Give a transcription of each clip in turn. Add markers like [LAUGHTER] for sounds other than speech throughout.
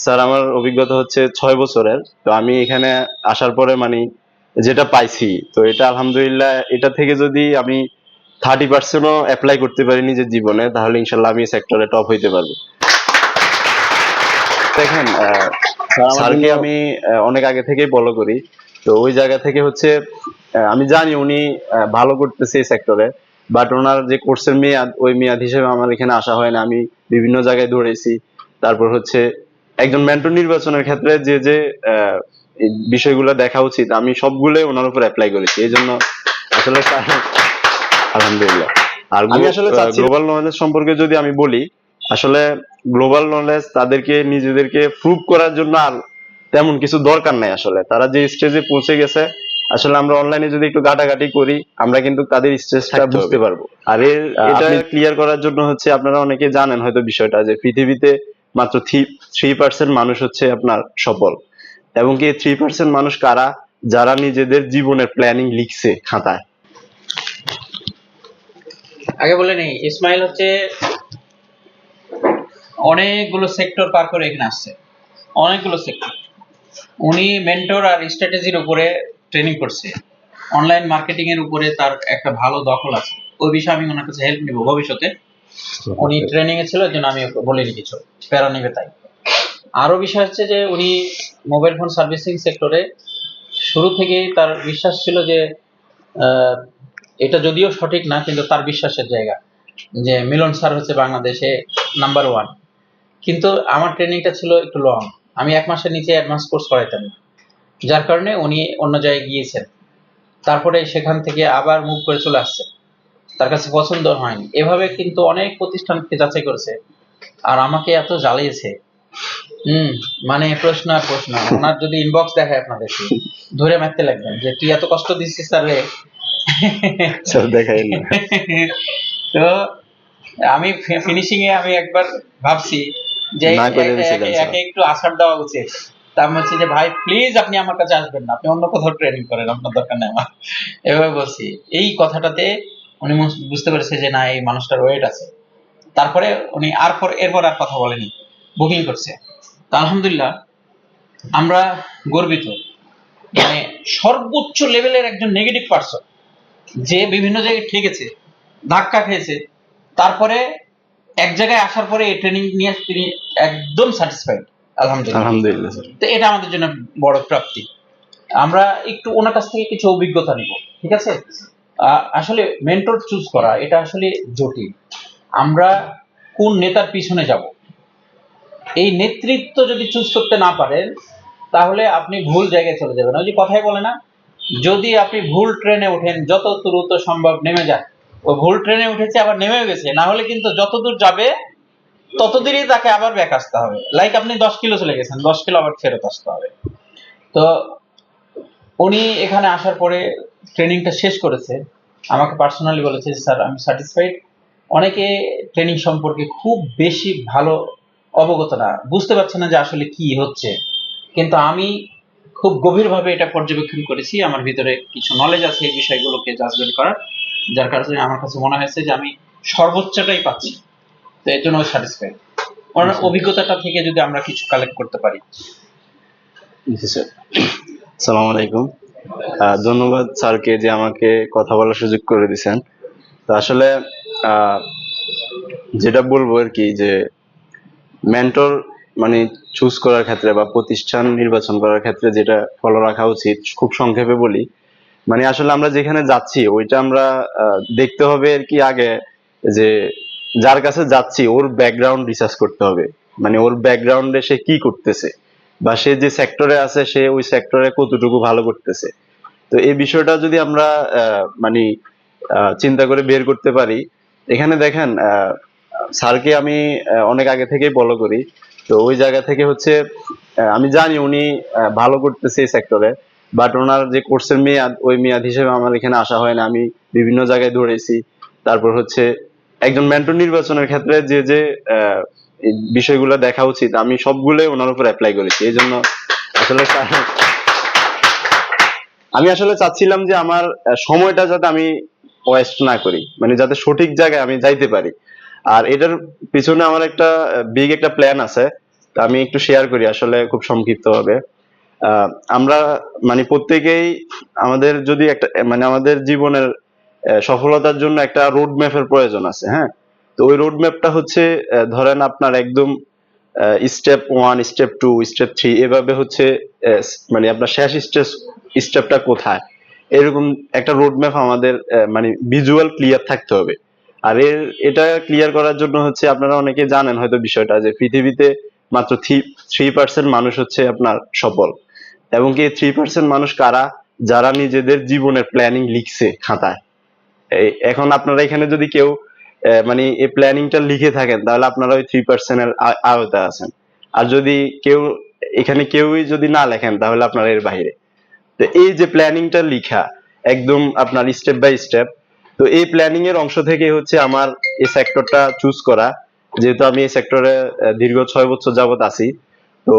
Sir আমার অভিজ্ঞতা হচ্ছে ছয় বছরের। তো আমি এখানে আসার পরে মানে যেটা পাইছি তো এটা আলহামদুলিল্লাহ এটা থেকে যদি আমি থার্টি পার্সেন্টও অ্যাপ্লাই করতে পারি নিজের জীবনে তাহলে ইনশাল্লাহ আমি সেক্টরে টপ হইতে পারব। দেখেন স্যারকে আমি অনেক আগে থেকেই ফলো করি। তো ওই জায়গা থেকে হচ্ছে আমি জানি উনি ভালো করতেছে এই সেক্টরে বাট ওনার যে কোর্সের মেয়াদ ওই মেয়াদ হিসেবে আমার এখানে আসা হয় না। আমি বিভিন্ন জায়গায় ধরেছি তারপর হচ্ছে একজন মেন্টর নির্বাচনের ক্ষেত্রে যে যে বিষয়গুলো দেখা উচিত আমি সবগুলোই ওনার উপর অ্যাপ্লাই করেছি। এই জন্য আসলে আলহামদুলিল্লাহ। আর আমি আসলে গ্লোবাল নলেজ সম্পর্কে যদি আমি বলি আসলে গ্লোবাল নলেজ তাদেরকে নিজেদেরকে প্রুভ করার জন্য আর তেমন কিছু দরকার নাই আসলে। তারা যে স্টেজে পৌঁছে গেছে আসলে আমরা অনলাইনে যদি একটু ঘাটাঘাটি করি আমরা কিন্তু তাদের স্টেজটা থাকতে বুঝতে পারব। আর এর এটা ক্লিয়ার করার জন্য হচ্ছে আপনারা অনেকে জানেন হয়তো বিষয়টা যে পৃথিবীতে মাত্র থ্রি পার্সেন্ট মানুষ হচ্ছে আপনার সফল। এবং কি থ্রি পার্সেন্ট মানুষ কারা? যারা নিজেদের জীবনের প্ল্যানিং লিখছে খাতায়। আগে বলে নেই, ইসমাইল হচ্ছে অনেকগুলো সেক্টর পার করে এখানে আসছে। অনেকগুলো সেক্টর উনি মেন্টর আর স্ট্র্যাটেজির উপরে ট্রেনিং করছে। অনলাইন মার্কেটিং এর উপরে তার একটা ভালো দখল আছে। ওই বিষয়ে আমি ওনার কাছে হেল্প নিব ভবিষ্যতে। উনি ট্রেনিং এ ছিল জন্য আমি বলিনি কিছু। প্যারা নেবে তাই। আরও বিষয় হচ্ছে যে, উনি মোবাইল ফোন সার্ভিসিং সেক্টরে শুরু থেকেই তার বিশ্বাস ছিল যে এটা যদিও সঠিক না, কিন্তু তার বিশ্বাসের জায়গা। যে মিলন স্যার হচ্ছে বাংলাদেশে নাম্বার ওয়ান কিন্তু আমার ট্রেনিংটা ছিল একটু লং আমি এক মাসের নিচে অ্যাডভান্স কোর্স করাইতাম না। যার কারণে উনি অন্য জায়গায় গিয়েছেন। তারপরে সেখান থেকে আবার মুভ করে চলে আসছে তার কাছে পছন্দ হয়নি। এভাবে কিন্তু অনেক প্রতিষ্ঠানকে যাচাই করেছে। আর আমাকে এত জ্বালিয়েছে। হুম মানে প্রশ্ন আর প্রশ্ন। ওনার যদি ইনবক্স দেখায় আপনাদেরকে ধরে মারতে লাগবেন যে তুই এত কষ্ট দিচ্ছিস স্যার রে দেখাই না [LAUGHS] তো আমি ফিনিশিং এ আমি একবার ভাবছি যে একে- একটু আসার দেওয়া উচিত। তা আমি বলছি যে ভাই প্লিজ আপনি আমার কাছে আসবেন না। আপনি অন্য কোথাও ট্রেনিং করেন আপনার দরকার নেই আমার। এভাবে বলছি। এই কথাটাতে উনি বুঝতে পেরেছে যে না এই মানুষটার ওয়েট আছে। তারপরে উনি আর পর এরপর আর কথা বলেনি। বুকিং করছে। তা আলহামদুলিল্লাহ আমরা গর্বিত। মানে সর্বোচ্চ লেভেলের একজন নেগেটিভ পার্সন যে বিভিন্ন জায়গায় ঠেকেছে ধাক্কা খেয়েছে তারপরে এক জায়গায় আসার পরে এই ট্রেনিং নিয়ে তিনি একদম স্যাটিসফাইড আলহামদুলিল্লাহ। তো এটা আমাদের জন্য বড় প্রাপ্তি। আমরা একটু ওনার কাছ থেকে কিছু অভিজ্ঞতা নিব। ঠিক আছে? আসলে মেন্টর চুজ করা, এটা আসলে জটিল। আমরা কোন নেতার পিছনে যাব? এই নেতৃত্ব যদি চুজ করতে না পারেন, তাহলে আপনি ভুল জায়গায় চলে যাবেন। ওই যে কথাই বলে না, যদি আপনি ভুল ট্রেনে ওঠেন, যত দ্রুত সম্ভব নেমে যান। ও ভুল ট্রেনে উঠেছে, আবার নেমেও গেছে। না হলে কিন্তু যত দূর যাবে ততদিনই তাকে আবার ব্যাক আসতে হবে। লাইক আপনি দশ কিলো চলে গেছেন, দশ কিলো আবার ফেরত আসতে হবে। তো উনি এখানে আসার পরে ট্রেনিংটা শেষ করেছে। আমাকে পার্সোনালি বলেছে স্যার আমি স্যাটিসফাইড অনেকে ট্রেনিং সম্পর্কে খুব বেশি ভালো অবগত না। বুঝতে পারছে না যে আসলে কি হচ্ছে। কিন্তু আমি খুব গভীরভাবে এটা পর্যবেক্ষণ করেছি। আমার ভিতরে কিছু নলেজ আছে এই বিষয়গুলোকে জাজমেন্ট করার। যার কারণে আমার কাছে মনে হয়েছে যে আমি সর্বোচ্চটাই পাচ্ছি। তো এর জন্য স্যাটিসফাইড ওনার অভিজ্ঞতাটা থেকে যদি আমরা কিছু কালেক্ট করতে পারি। জি স্যার সালাম আলাইকুম। ধন্যবাদ স্যারকে যে আমাকে কথা বলার সুযোগ করে দিয়েছেন। তো আসলে যেটা বলব আর কি যে মেন্টর মানে চুজ করার ক্ষেত্রে বা প্রতিষ্ঠান নির্বাচন করার ক্ষেত্রে যেটা ফলো রাখা উচিত, খুব সংক্ষেপে বলি। মানে আসলে আমরা যেখানে যাচ্ছি, ওইটা আমরা দেখতে হবে আর কি আগে যে, যার কাছে যাচ্ছি, ওর ব্যাকগ্রাউন্ড রিসার্চ করতে হবে। মানে ওর ব্যাকগ্রাউন্ডে সে কি করতেছে। বা সে যে সেক্টরে আছে, সে ওই সেক্টরে কতটুকু ভালো করতেছে? তো এই বিষয়টা যদি আমরা মানে চিন্তা করে বের করতে পারি, এখানে দেখেন স্যারকে আমি অনেক আগে থেকেই ফলো করি। তো ওই জায়গা থেকে হচ্ছে আমি জানি উনি ভালো করতেছে এই সেক্টরে বাট ওনার যে কোর্সের মেয়াদ, ওই মেয়াদ হিসেবে আমার এখানে আসা হয় না। আমি বিভিন্ন জায়গায় ধরেছি। তারপর হচ্ছে, একজন মেন্টর নির্বাচনের ক্ষেত্রে যে যে বিষয়গুলো দেখা উচিত। আমি সবগুলোই ওনার উপর অ্যাপ্লাই করেছি এই জন্য আসলে আমি আসলে চাচ্ছিলাম যে আমার সময়টা যাতে আমি ওয়েস্ট না করি মানে যাতে সঠিক জায়গায় আমি যাইতে পারি। আর এটার পিছনে আমার একটা বিগ একটা প্ল্যান আছে তো আমি একটু শেয়ার করি আসলে খুব সংক্ষিপ্তভাবে। আহ, আমরা মানে প্রত্যেকেই আমাদের যদি একটা মানে আমাদের জীবনের সফলতার জন্য একটা রোড ম্যাপের প্রয়োজন আছে হ্যাঁ? তো ওই রোড ম্যাপটা হচ্ছে ধরেন আপনার একদম step one step two step three এভাবে হচ্ছে মানে আপনার শেষ স্টেপ স্টেপটা কোথায়? এরকম একটা রোড ম্যাপ আমাদের মানে ভিজুয়াল ক্লিয়ার থাকতে হবে। আর এর, এটা ক্লিয়ার করার জন্য হচ্ছে আপনারা অনেকে জানেন হয়তো বিষয়টা, যে পৃথিবীতে মাত্র থ্রি পার্সেন্ট মানুষ হচ্ছে আপনার সফল। এবং কি থ্রি পার্সেন্ট মানুষ কারা? যারা নিজেদের জীবনের প্ল্যানিং লিখছে খাতায়। এখন আপনারা এখানে যদি কেউ মানে এই প্ল্যানিংটা লিখে থাকেন, তাহলে আপনারা ওই থ্রি পার্সেন্টের আওতায় আছেন। আর যদি কেউ, এখানে কেউই যদি না লেখেন, তাহলে আপনারা এর বাইরে। তো এই যে প্ল্যানিংটা লিখা, একদম আপনার স্টেপ বাই স্টেপ তো এই প্ল্যানিং এর অংশ থেকে হচ্ছে আমার এই সেক্টরটা চুজ করা। যেহেতু আমি এই সেক্টরে দীর্ঘ ছয় বছর যাবত আছি, তো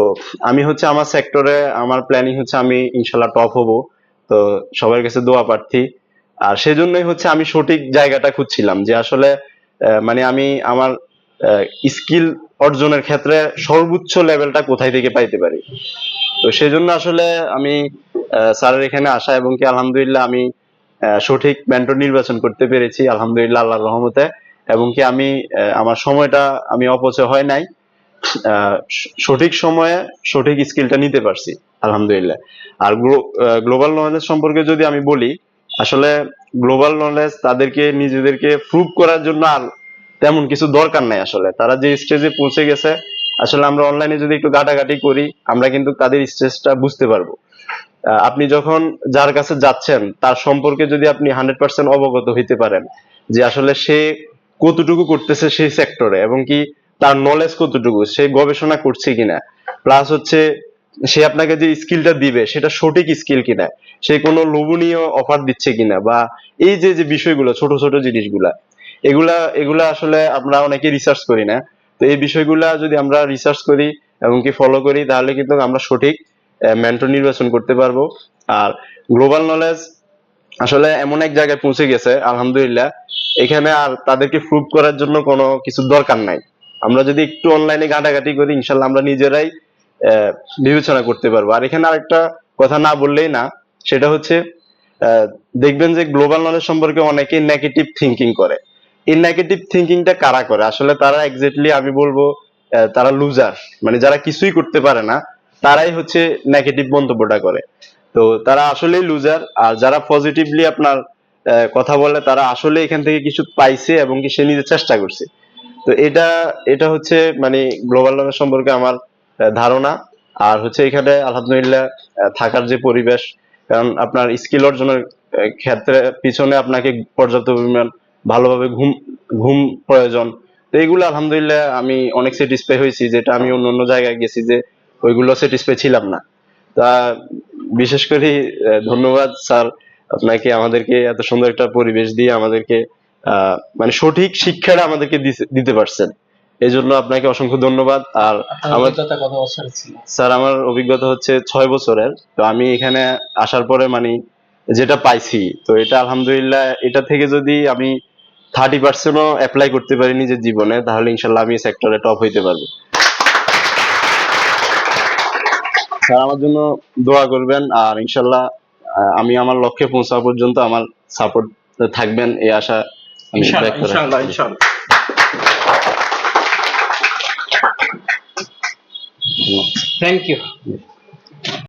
আমি হচ্ছে আমার সেক্টরে আমার প্ল্যানিং হচ্ছে আমি ইনশাল্লাহ টপ হব। তো সবার কাছে দোয়া প্রার্থী। আর সেজন্যই হচ্ছে আমি সঠিক জায়গাটা খুঁজছিলাম যে আসলে মানে আমি আমার স্কিল অর্জনের ক্ষেত্রে সর্বোচ্চ লেভেলটা কোথায় থেকে পাইতে পারি? তো সেই জন্য আসলে আমি স্যারের এখানে আসা এবং কি আলহামদুলিল্লাহ আমি সঠিক মেন্টর নির্বাচন করতে পেরেছি, আলহামদুলিল্লাহ আল্লাহর রহমতে। এবং কি আমি আমার সময়টা আমি অপচয় হয় নাই। সঠিক সময়ে সঠিক স্কিলটা নিতে পারছি, আলহামদুলিল্লাহ। আর গ্লোবাল নলেজ সম্পর্কে যদি আমি বলি আসলে গ্লোবাল নলেজ তাদেরকে, নিজেদেরকে প্রুভ করার জন্য আর তেমন কিছু দরকার নাই আসলে। তারা যে স্টেজে পৌঁছে গেছে, আসলে আমরা অনলাইনে যদি একটু ঘাটাঘাটি করি, আমরা কিন্তু তাদের স্টেজটা বুঝতে পারব। আপনি যখন যার কাছে যাচ্ছেন, তার সম্পর্কে যদি আপনি হান্ড্রেড পার্সেন্ট অবগত হইতে পারেন, যে আসলে সে কতটুকু করতেছে সেই সেক্টরে এবং কি তার নলেজ কতটুকু, সে গবেষণা করছে কিনা। প্লাস হচ্ছে সে আপনাকে যে স্কিলটা দিবে, সেটা সঠিক স্কিল কিনা, সে কোনো লোভনীয় অফার দিচ্ছে কিনা, বা এই যে যে বিষয়গুলো, ছোট ছোট জিনিসগুলা, এগুলা এগুলা আসলে আমরা অনেকে রিসার্চ করি না। তো এই বিষয়গুলা যদি আমরা রিসার্চ করি এবং কি ফলো করি, তাহলে কিন্তু আমরা সঠিক মেন্টর নির্বাচন করতে পারব। আর গ্লোবাল নলেজ আসলে এমন এক জায়গায় পৌঁছে গেছে, আলহামদুলিল্লাহ, এখানে আর তাদেরকে প্রুভ করার জন্য কোনো কিছু দরকার নাই। আমরা যদি একটু অনলাইনে ঘাটাঘাটি করি, ইনশাল্লাহ আমরা নিজেরাই বিবেচনা করতে পারব। আর এখানে আরেকটা কথা না বললেই না, সেটা হচ্ছে দেখবেন যে গ্লোবাল নলেজ সম্পর্কে অনেকেই নেগেটিভ থিঙ্কিং করে। এই নেগেটিভ থিঙ্কিংটা কারা করে? আসলে তারা এক্স্যাক্টলি আমি বলব তারা লুজার মানে যারা কিছুই করতে পারে না, তারাই হচ্ছে নেগেটিভ মন্তব্যটা করে। তো তারা আসলেই লুজার আর যারা পজিটিভলি আপনার কথা বলে, তারা আসলে এখান থেকে কিছু পাইছে এবং কি সে নিজে চেষ্টা করছে। তো এটা এটা হচ্ছে মানে গ্লোবাল নলেজ সম্পর্কে আমার ধারণা। আর হচ্ছে এখানে আলহামদুলিল্লাহ থাকার যে পরিবেশ, কারণ আপনার স্কিল অর্জনের ক্ষেত্রে পিছনে আপনাকে পর্যাপ্ত পরিমাণ ভালোভাবে ঘুম ঘুম প্রয়োজন। তো এইগুলো আলহামদুলিল্লাহ আমি অনেক স্যাটিসফাই হয়েছি, যেটা আমি অন্য অন্য জায়গায় গেছি যে ওইগুলো স্যাটিসফাই ছিলাম না। তা বিশেষ করে ধন্যবাদ স্যার আপনাকে আমাদেরকে এত সুন্দর একটা পরিবেশ দিয়ে আমাদেরকে মানে সঠিক শিক্ষাটা আমাদেরকে দিতে পারছেন। এই জন্য আপনাকে অসংখ্য ধন্যবাদ। আর আমার স্যার আমার অভিজ্ঞতা হচ্ছে ছয় বছরের। তো আমি এখানে আসার পরে মানে যেটা পাইছি তো এটা আলহামদুলিল্লাহ এটা থেকে যদি আমি থার্টি পার্সেন্টও অ্যাপ্লাই করতে পারি নিজের জীবনে তাহলে ইনশাল্লাহ আমি সেক্টরে টপ হইতে পারব। স্যার আমার জন্য দোয়া করবেন আর ইনশাল্লাহ আমি আমার লক্ষ্যে পৌঁছা পর্যন্ত আমার সাপোর্ট থাকবেন এই আশা আমি ইনশাআল্লাহ ব্যক্ত Thank you.